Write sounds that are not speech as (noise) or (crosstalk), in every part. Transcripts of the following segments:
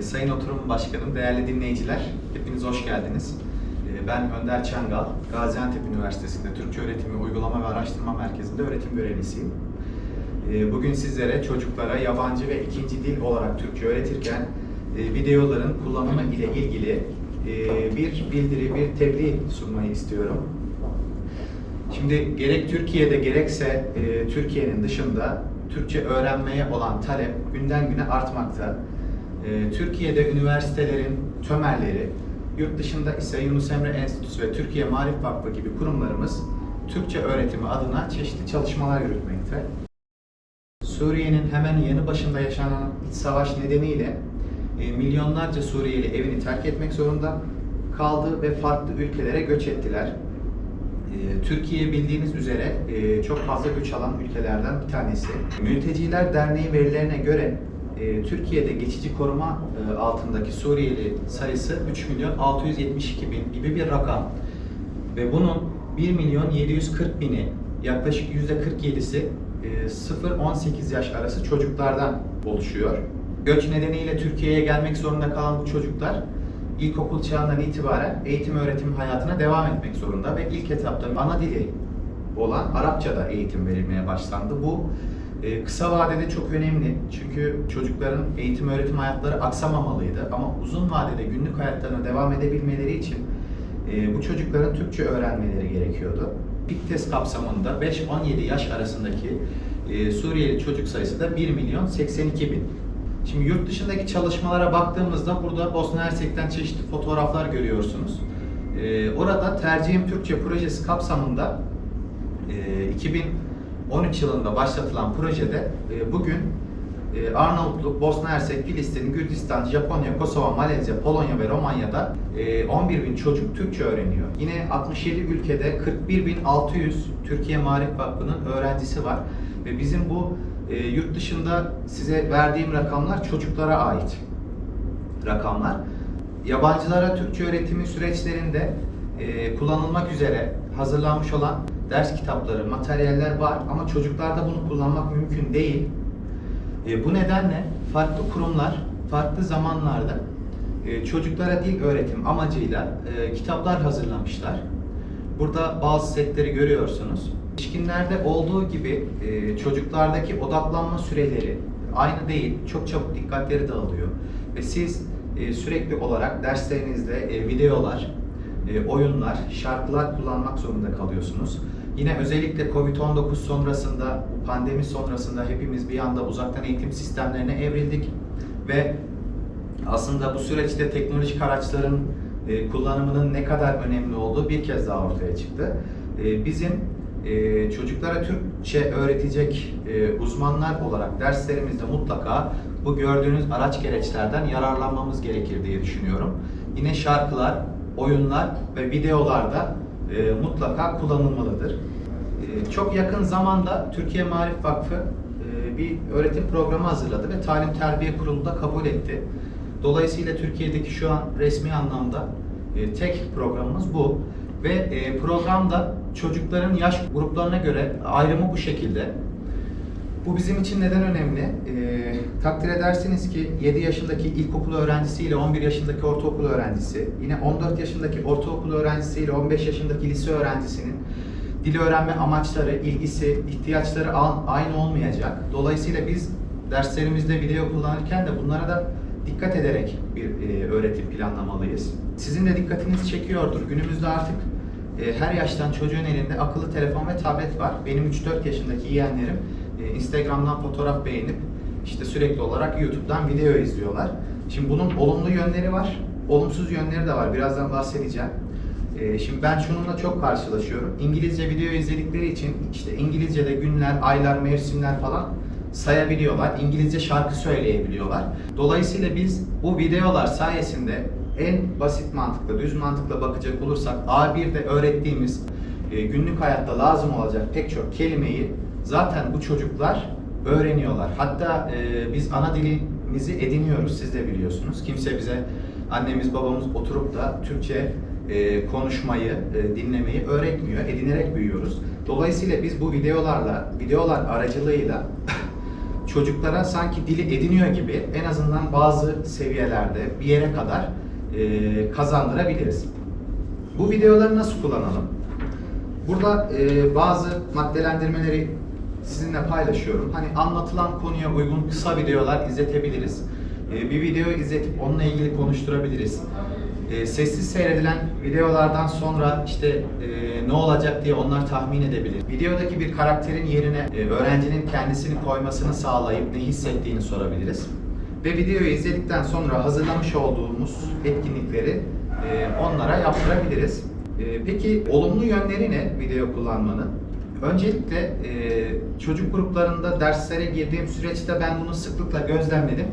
Ee, Sayın Oturum Başkanım, değerli dinleyiciler, hepiniz hoş geldiniz. Ee, Ben Önder Çangal, Gaziantep Üniversitesi'nde Türkçe Öğretimi Uygulama ve Araştırma Merkezi'nde öğretim görevlisiyim. Ee, Bugün sizlere çocuklara yabancı ve ikinci dil olarak Türkçe öğretirken e, videoların kullanımı ile ilgili e, bir bildiri, bir tebliğ sunmayı istiyorum. Şimdi gerek Türkiye'de gerekse e, Türkiye'nin dışında Türkçe öğrenmeye olan talep günden güne artmakta. E, Türkiye'de üniversitelerin tömerleri, yurt dışında ise Yunus Emre Enstitüsü ve Türkiye Marif Vakfı gibi kurumlarımız Türkçe öğretimi adına çeşitli çalışmalar yürütmekte. Suriye'nin hemen yanı başında yaşanan iç savaş nedeniyle e, milyonlarca Suriyeli evini terk etmek zorunda kaldı ve farklı ülkelere göç ettiler. E, Türkiye bildiğiniz üzere e, çok fazla göç alan ülkelerden bir tanesi. Mülteciler Derneği verilerine göre e, Türkiye'de geçici koruma e, altındaki Suriyeli sayısı 3 milyon 672 bin gibi bir rakam. Ve bunun 1 milyon 740 bini yaklaşık %47'si e, 0-18 yaş arası çocuklardan oluşuyor. Göç nedeniyle Türkiye'ye gelmek zorunda kalan bu çocuklar ilkokul çağından itibaren eğitim öğretim hayatına devam etmek zorunda ve ilk etapta ana dili olan Arapçada eğitim verilmeye başlandı. Bu e, kısa vadede çok önemli çünkü çocukların eğitim öğretim hayatları aksamamalıydı ama uzun vadede günlük hayatlarına devam edebilmeleri için e, bu çocukların Türkçe öğrenmeleri gerekiyordu. İlk test kapsamında 5-17 yaş arasındaki e, Suriyeli çocuk sayısı da 1 milyon 82 bin. Şimdi yurt dışındaki çalışmalara baktığımızda burada Bosna Hersek'ten çeşitli fotoğraflar görüyorsunuz. E, orada Tercihim Türkçe projesi kapsamında e, 2013 yılında başlatılan projede e, bugün e, Arnavutluk, Bosna Hersek, Filistin, Gürcistan, Japonya, Kosova, Malezya, Polonya ve Romanya'da e, 11 bin çocuk Türkçe öğreniyor. Yine 67 ülkede 41.600 Türkiye Marif Vakfı'nın öğrencisi var. Ve bizim bu e, yurt dışında size verdiğim rakamlar çocuklara ait rakamlar. Yabancılara Türkçe öğretimi süreçlerinde e, kullanılmak üzere hazırlanmış olan ders kitapları, materyaller var ama çocuklarda bunu kullanmak mümkün değil. E, bu nedenle farklı kurumlar farklı zamanlarda e, çocuklara dil öğretim amacıyla e, kitaplar hazırlamışlar. Burada bazı setleri görüyorsunuz. Yetişkinlerde olduğu gibi e, çocuklardaki odaklanma süreleri aynı değil. Çok çabuk dikkatleri dağılıyor. Ve siz e, sürekli olarak derslerinizde e, videolar, e, oyunlar, şarkılar kullanmak zorunda kalıyorsunuz. Yine özellikle Covid-19 sonrasında, pandemi sonrasında hepimiz bir anda uzaktan eğitim sistemlerine evrildik ve aslında bu süreçte teknolojik araçların e, kullanımının ne kadar önemli olduğu bir kez daha ortaya çıktı. E, bizim e, çocuklara Türkçe öğretecek uzmanlar olarak derslerimizde mutlaka bu gördüğünüz araç gereçlerden yararlanmamız gerekir diye düşünüyorum. Yine şarkılar, oyunlar ve videolarda e, mutlaka kullanılmalıdır. E, çok yakın zamanda Türkiye Marif Vakfı e, bir öğretim programı hazırladı ve Talim Terbiye Kurulu da kabul etti. Dolayısıyla Türkiye'deki şu an resmi anlamda e, tek programımız bu. Ve e, programda çocukların yaş gruplarına göre ayrımı bu şekilde. Bu bizim için neden önemli? E, takdir edersiniz ki 7 yaşındaki ilkokul öğrencisi ile 11 yaşındaki ortaokul öğrencisi, yine 14 yaşındaki ortaokul öğrencisi ile 15 yaşındaki lise öğrencisinin dil öğrenme amaçları, ilgisi, ihtiyaçları aynı olmayacak. Dolayısıyla biz derslerimizde video kullanırken de bunlara da dikkat ederek bir e, öğretim planlamalıyız. Sizin de dikkatinizi çekiyordur. Günümüzde artık e, her yaştan çocuğun elinde akıllı telefon ve tablet var. Benim 3-4 yaşındaki yeğenlerim e, Instagram'dan fotoğraf beğenip işte sürekli olarak YouTube'dan video izliyorlar. Şimdi bunun olumlu yönleri var, olumsuz yönleri de var. Birazdan bahsedeceğim. E, Şimdi ben şununla çok karşılaşıyorum. İngilizce video izledikleri için işte İngilizce'de günler, aylar, mevsimler falan sayabiliyorlar. İngilizce şarkı söyleyebiliyorlar. Dolayısıyla biz bu videolar sayesinde en basit mantıkla, düz mantıkla bakacak olursak A1'de öğrettiğimiz e, günlük hayatta lazım olacak pek çok kelimeyi zaten bu çocuklar öğreniyorlar. Hatta e, biz ana dilimizi ediniyoruz, siz de biliyorsunuz. Kimse bize, annemiz babamız oturup da Türkçe e, konuşmayı, e, dinlemeyi öğretmiyor, edinerek büyüyoruz. Dolayısıyla biz bu videolarla, videolar aracılığıyla (laughs) çocuklara sanki dili ediniyor gibi en azından bazı seviyelerde bir yere kadar e, kazandırabiliriz. Bu videoları nasıl kullanalım? Burada e, bazı maddelendirmeleri sizinle paylaşıyorum. Hani anlatılan konuya uygun kısa videolar izletebiliriz. E, bir video izletip onunla ilgili konuşturabiliriz. E, sessiz seyredilen videolardan sonra işte e, ne olacak diye onlar tahmin edebilir. Videodaki bir karakterin yerine e, öğrencinin kendisini koymasını sağlayıp ne hissettiğini sorabiliriz. Ve videoyu izledikten sonra hazırlamış olduğumuz etkinlikleri e, onlara yaptırabiliriz. Peki olumlu yönleri ne video kullanmanın? Öncelikle e, çocuk gruplarında derslere girdiğim süreçte ben bunu sıklıkla gözlemledim.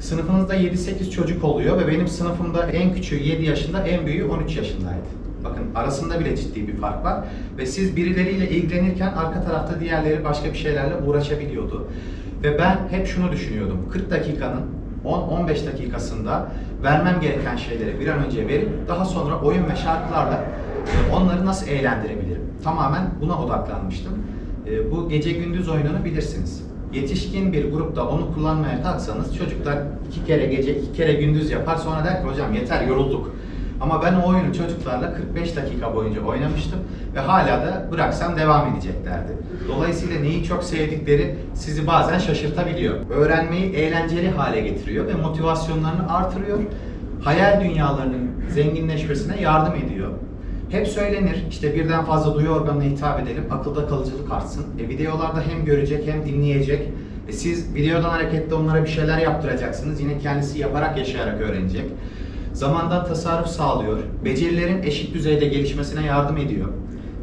Sınıfınızda 7-8 çocuk oluyor ve benim sınıfımda en küçüğü 7 yaşında, en büyüğü 13 yaşındaydı. Bakın arasında bile ciddi bir fark var. Ve siz birileriyle ilgilenirken arka tarafta diğerleri başka bir şeylerle uğraşabiliyordu. Ve ben hep şunu düşünüyordum. 40 dakikanın 10-15 dakikasında vermem gereken şeyleri bir an önce verip daha sonra oyun ve şarkılarla onları nasıl eğlendirebilirim? Tamamen buna odaklanmıştım. E, Bu gece gündüz oyununu bilirsiniz. Yetişkin bir grupta onu kullanmaya kalksanız çocuklar iki kere gece iki kere gündüz yapar sonra der ki hocam yeter yorulduk. Ama ben o oyunu çocuklarla 45 dakika boyunca oynamıştım ve hala da bıraksam devam edeceklerdi. Dolayısıyla neyi çok sevdikleri sizi bazen şaşırtabiliyor. Öğrenmeyi eğlenceli hale getiriyor ve motivasyonlarını artırıyor. Hayal dünyalarının zenginleşmesine yardım ediyor. Hep söylenir işte birden fazla duyu organına hitap edelim, akılda kalıcılık artsın. E, videolarda hem görecek hem dinleyecek. E, siz videodan hareketle onlara bir şeyler yaptıracaksınız. Yine kendisi yaparak yaşayarak öğrenecek. Zamandan tasarruf sağlıyor. Becerilerin eşit düzeyde gelişmesine yardım ediyor.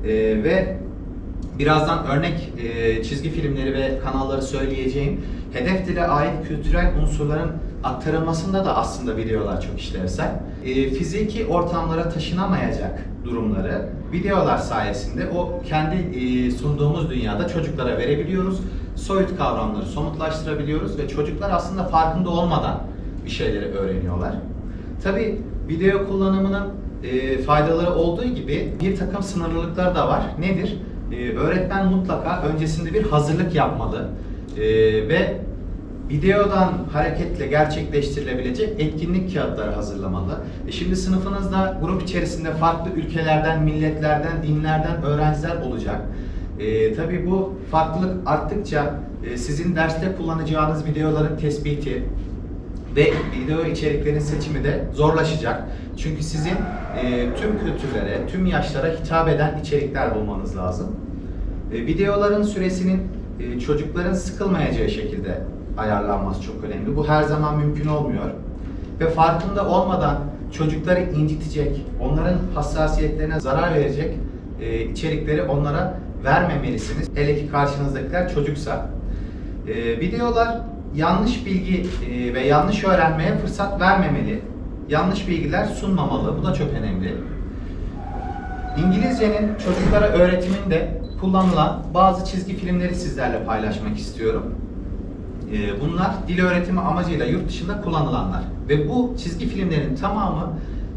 E, ve birazdan örnek e, çizgi filmleri ve kanalları söyleyeceğim. Hedef dile ait kültürel unsurların aktarılmasında da aslında videolar çok işlevsel. E, fiziki ortamlara taşınamayacak durumları videolar sayesinde o kendi e, sunduğumuz dünyada çocuklara verebiliyoruz. Soyut kavramları somutlaştırabiliyoruz ve çocuklar aslında farkında olmadan bir şeyleri öğreniyorlar. Tabi video kullanımının e, faydaları olduğu gibi bir takım sınırlılıklar da var. Nedir? E, öğretmen mutlaka öncesinde bir hazırlık yapmalı ve videodan hareketle gerçekleştirilebilecek etkinlik kağıtları hazırlamalı. E şimdi sınıfınızda grup içerisinde farklı ülkelerden, milletlerden, dinlerden öğrenciler olacak. E, tabii bu farklılık arttıkça e, sizin derste kullanacağınız videoların tespiti, ve video içeriklerin seçimi de zorlaşacak. Çünkü sizin e, tüm kültürlere, tüm yaşlara hitap eden içerikler bulmanız lazım. E, videoların süresinin e, çocukların sıkılmayacağı şekilde ayarlanması çok önemli. Bu her zaman mümkün olmuyor. Ve farkında olmadan çocukları incitecek, onların hassasiyetlerine zarar verecek e, içerikleri onlara vermemelisiniz. Hele ki karşınızdakiler çocuksa. E, videolar yanlış bilgi e, ve yanlış öğrenmeye fırsat vermemeli. Yanlış bilgiler sunmamalı. Bu da çok önemli. İngilizcenin çocuklara öğretiminde kullanılan bazı çizgi filmleri sizlerle paylaşmak istiyorum. E, Bunlar dil öğretimi amacıyla yurt dışında kullanılanlar. Ve bu çizgi filmlerin tamamı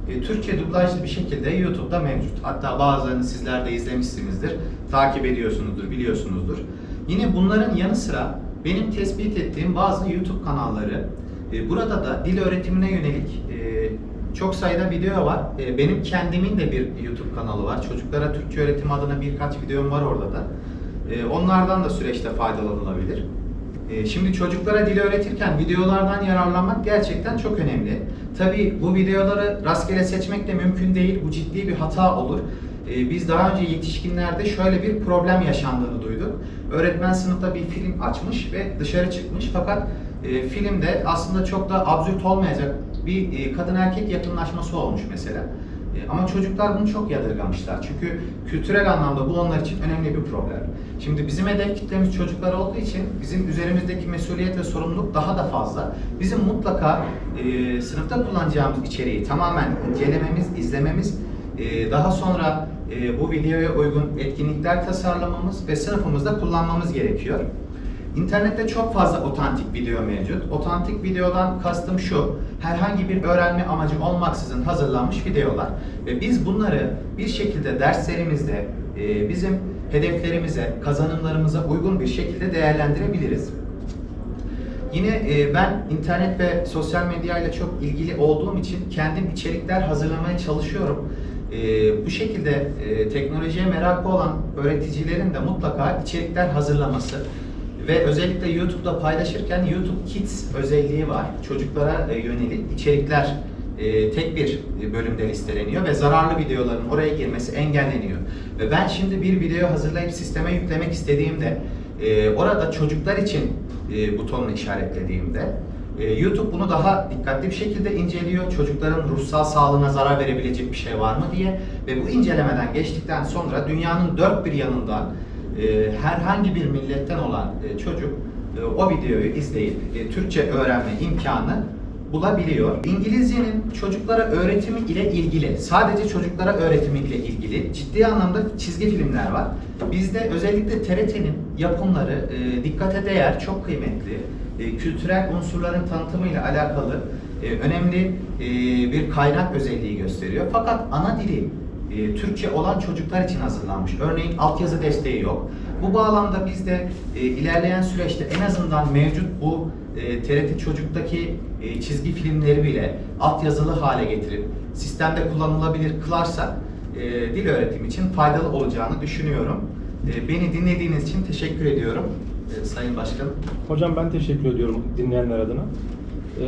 e, Türkçe dublajlı bir şekilde YouTube'da mevcut. Hatta bazılarını sizler de izlemişsinizdir, takip ediyorsunuzdur, biliyorsunuzdur. Yine bunların yanı sıra benim tespit ettiğim bazı YouTube kanalları, e, burada da dil öğretimine yönelik e, çok sayıda video var. E, benim kendimin de bir YouTube kanalı var. Çocuklara Türkçe öğretim adına birkaç videom var orada da. Onlardan da süreçte faydalanılabilir. E, Şimdi çocuklara dil öğretirken videolardan yararlanmak gerçekten çok önemli. Tabii bu videoları rastgele seçmek de mümkün değil. Bu ciddi bir hata olur. E, Biz daha önce yetişkinlerde şöyle bir problem yaşandığını duyduk. Öğretmen sınıfta bir film açmış ve dışarı çıkmış fakat e, filmde aslında çok da absürt olmayacak bir e, kadın erkek yakınlaşması olmuş mesela. E, Ama çocuklar bunu çok yadırgamışlar. Çünkü kültürel anlamda bu onlar için önemli bir problem. Şimdi bizim hedef kitlemiz çocuklar olduğu için bizim üzerimizdeki mesuliyet ve sorumluluk daha da fazla. Bizim mutlaka e, sınıfta kullanacağımız içeriği tamamen incelememiz, izlememiz, e, daha sonra e, bu videoya uygun etkinlikler tasarlamamız ve sınıfımızda kullanmamız gerekiyor. İnternette çok fazla otantik video mevcut. Otantik videodan kastım şu, herhangi bir öğrenme amacı olmaksızın hazırlanmış videolar ve biz bunları bir şekilde derslerimizde e, bizim hedeflerimize, kazanımlarımıza uygun bir şekilde değerlendirebiliriz. Yine e, ben internet ve sosyal medyayla çok ilgili olduğum için kendim içerikler hazırlamaya çalışıyorum. E, bu şekilde teknolojiye merakı olan öğreticilerin de mutlaka içerikler hazırlaması ve özellikle YouTube'da paylaşırken YouTube Kids özelliği var. Çocuklara e, yönelik içerikler e, tek bir bölümde listeleniyor ve zararlı videoların oraya girmesi engelleniyor. Ve ben şimdi bir video hazırlayıp sisteme yüklemek istediğimde e, orada çocuklar için e, butonunu işaretlediğimde e, YouTube bunu daha dikkatli bir şekilde inceliyor. Çocukların ruhsal sağlığına zarar verebilecek bir şey var mı diye ve bu incelemeden geçtikten sonra dünyanın dört bir yanından e, herhangi bir milletten olan e, çocuk e, o videoyu izleyip Türkçe öğrenme imkanı bulabiliyor. İngilizcenin çocuklara öğretimi ile ilgili, sadece çocuklara öğretimi ile ilgili ciddi anlamda çizgi filmler var. Bizde özellikle TRT'nin yapımları e, dikkate değer, çok kıymetli. E, kültürel unsurların tanıtımıyla alakalı e, önemli e, bir kaynak özelliği gösteriyor. Fakat ana dili e, Türkçe olan çocuklar için hazırlanmış. Örneğin altyazı desteği yok. Bu bağlamda biz de e, ilerleyen süreçte en azından mevcut bu e, TRT Çocuk'taki e, çizgi filmleri bile altyazılı hale getirip sistemde kullanılabilir kılarsak e, dil öğretimi için faydalı olacağını düşünüyorum. E, beni dinlediğiniz için teşekkür ediyorum e, Sayın Başkanım. Hocam ben teşekkür ediyorum dinleyenler adına. Ee,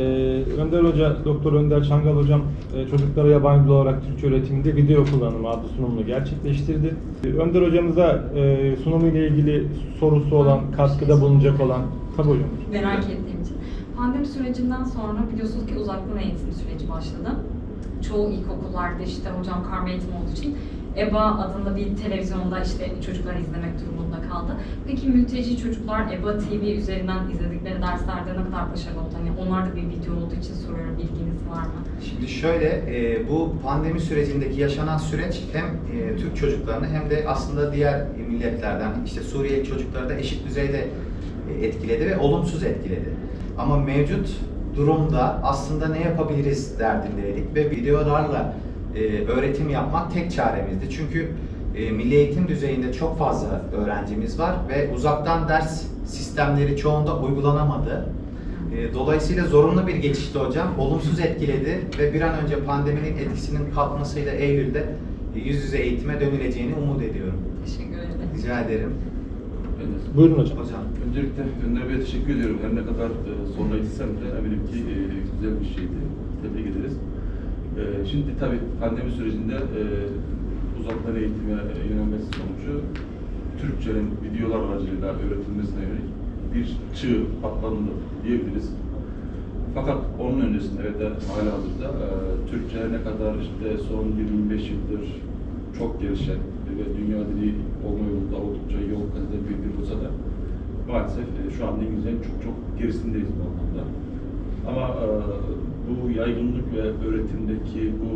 Önder Hoca, Doktor Önder Çangal Hocam e, çocuklara yabancı olarak Türkçe öğretiminde video kullanımı adlı sunumunu gerçekleştirdi. Ee, Önder Hocamıza e, sunumu ile ilgili sorusu olan, katkıda bulunacak olan, tabii hocam. merak ettiğim için. Pandemi sürecinden sonra biliyorsunuz ki uzaktan eğitim süreci başladı. Çoğu ilkokullarda işte hocam karma eğitim olduğu için EBA adında bir televizyonda işte çocuklar izlemek durumunda kaldı. Peki mülteci çocuklar EBA TV üzerinden izledikleri derslerde ne kadar başarılı oldu? Hani onlar da bir video olduğu için soruyorum bilginiz var mı? Şimdi şöyle, e, bu pandemi sürecindeki yaşanan süreç hem e, Türk çocuklarını hem de aslında diğer milletlerden, işte Suriyeli çocukları da eşit düzeyde e, etkiledi ve olumsuz etkiledi. Ama mevcut durumda aslında ne yapabiliriz derdindeydik ve videolarla e, öğretim yapmak tek çaremizdi. Çünkü e, milli eğitim düzeyinde çok fazla öğrencimiz var ve uzaktan ders sistemleri çoğunda uygulanamadı. E, Dolayısıyla zorunlu bir geçişti hocam. Olumsuz etkiledi ve bir an önce pandeminin etkisinin kalkmasıyla Eylül'de yüz yüze eğitime dönüleceğini umut ediyorum. Teşekkür ederim. Rica ederim. Evet. Buyurun hocam. Hocam. Öncelikle Önder Bey'e teşekkür ediyorum. Her ne kadar e, sonra gitsem de eminim ki e, güzel bir şeydi. Tebrik ederiz. E, şimdi tabii pandemi sürecinde e, uzaktan eğitime yönelmesi sonucu Türkçenin videolar aracılığıyla öğretilmesine yönelik bir çığ patlandı diyebiliriz. Fakat onun öncesinde ve de hala hazırda e, Türkçe ne kadar işte son 25 yıldır çok gelişen ve dünya dili olma yolunda oldukça yol kat dil olsa da maalesef e, şu anda İngilizcenin çok çok gerisindeyiz bu anlamda. Ama e, bu yaygınlık ve öğretimdeki bu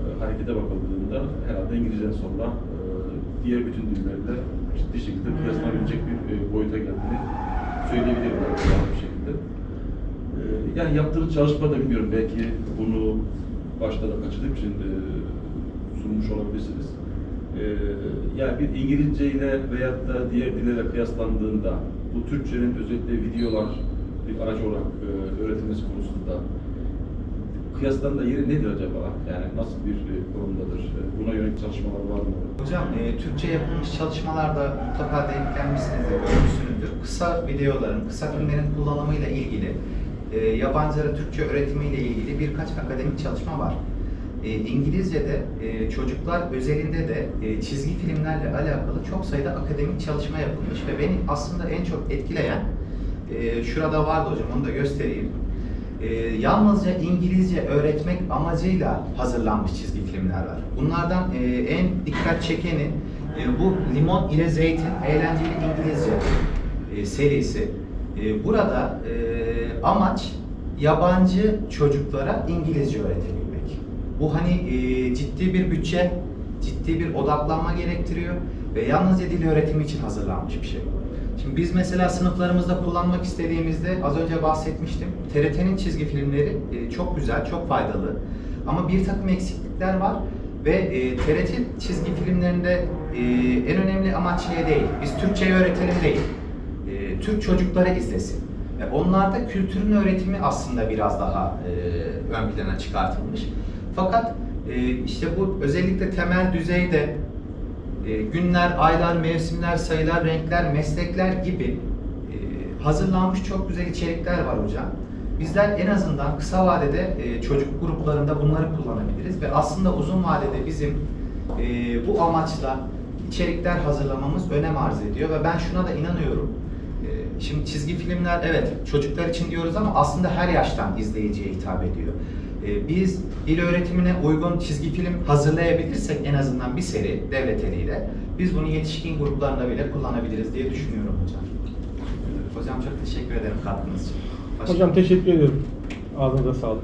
e, harekete bakıldığında herhalde İngilizceden sonra e, diğer bütün dillerle ciddi şekilde kıyaslanabilecek bir e, boyuta geldiğini söyleyebilirim bir şekilde. E, yani yaptığınız çalışmada bilmiyorum belki bunu başta da kaçırdığım için e, sunmuş olabilirsiniz. E, yani bir İngilizce ile veyahut da diğer dillerle kıyaslandığında bu Türkçenin özellikle videolar bir araç olarak e, öğretilmesi konusunda kıyaslandığı yeri nedir acaba? Yani nasıl bir e, konumdadır? E, Buna yönelik çalışmalar var mı? Hocam e, Türkçe yapılmış çalışmalarda mutlaka denk gelmişsinizdir, görmüşsünüzdür. Kısa videoların, kısa filmlerin kullanımıyla ilgili, e, yabancılara Türkçe öğretimiyle ilgili birkaç akademik çalışma var. E, İngilizce'de e, çocuklar özelinde de e, çizgi filmlerle alakalı çok sayıda akademik çalışma yapılmış ve beni aslında en çok etkileyen, e, şurada vardı hocam onu da göstereyim. E, yalnızca İngilizce öğretmek amacıyla hazırlanmış çizgi filmler var. Bunlardan e, en dikkat çekeni e, bu Limon ile Zeytin Eğlenceli İngilizce e, serisi. E, burada e, amaç yabancı çocuklara İngilizce öğretebilmek. Bu hani e, ciddi bir bütçe, ciddi bir odaklanma gerektiriyor ve yalnızca dil öğretimi için hazırlanmış bir şey. Şimdi biz mesela sınıflarımızda kullanmak istediğimizde az önce bahsetmiştim. TRT'nin çizgi filmleri e, çok güzel, çok faydalı. Ama bir takım eksiklikler var ve e, TRT çizgi filmlerinde e, en önemli amaç şey değil. Biz Türkçeyi öğretelim değil. E, Türk çocukları izlesin. Onlarda kültürün öğretimi aslında biraz daha ön plana çıkartılmış. Fakat işte bu özellikle temel düzeyde e, günler, aylar, mevsimler, sayılar, renkler, meslekler gibi e, hazırlanmış çok güzel içerikler var hocam. Bizler en azından kısa vadede e, çocuk gruplarında bunları kullanabiliriz ve aslında uzun vadede bizim bu amaçla içerikler hazırlamamız önem arz ediyor ve ben şuna da inanıyorum. Şimdi çizgi filmler evet çocuklar için diyoruz ama aslında her yaştan izleyiciye hitap ediyor. E, Biz dil öğretimine uygun çizgi film hazırlayabilirsek en azından bir seri devlet eliyle biz bunu yetişkin gruplarında bile kullanabiliriz diye düşünüyorum hocam. Hocam çok teşekkür ederim katkınız için. Başka- Hocam teşekkür ediyorum. Ağzınıza sağlık.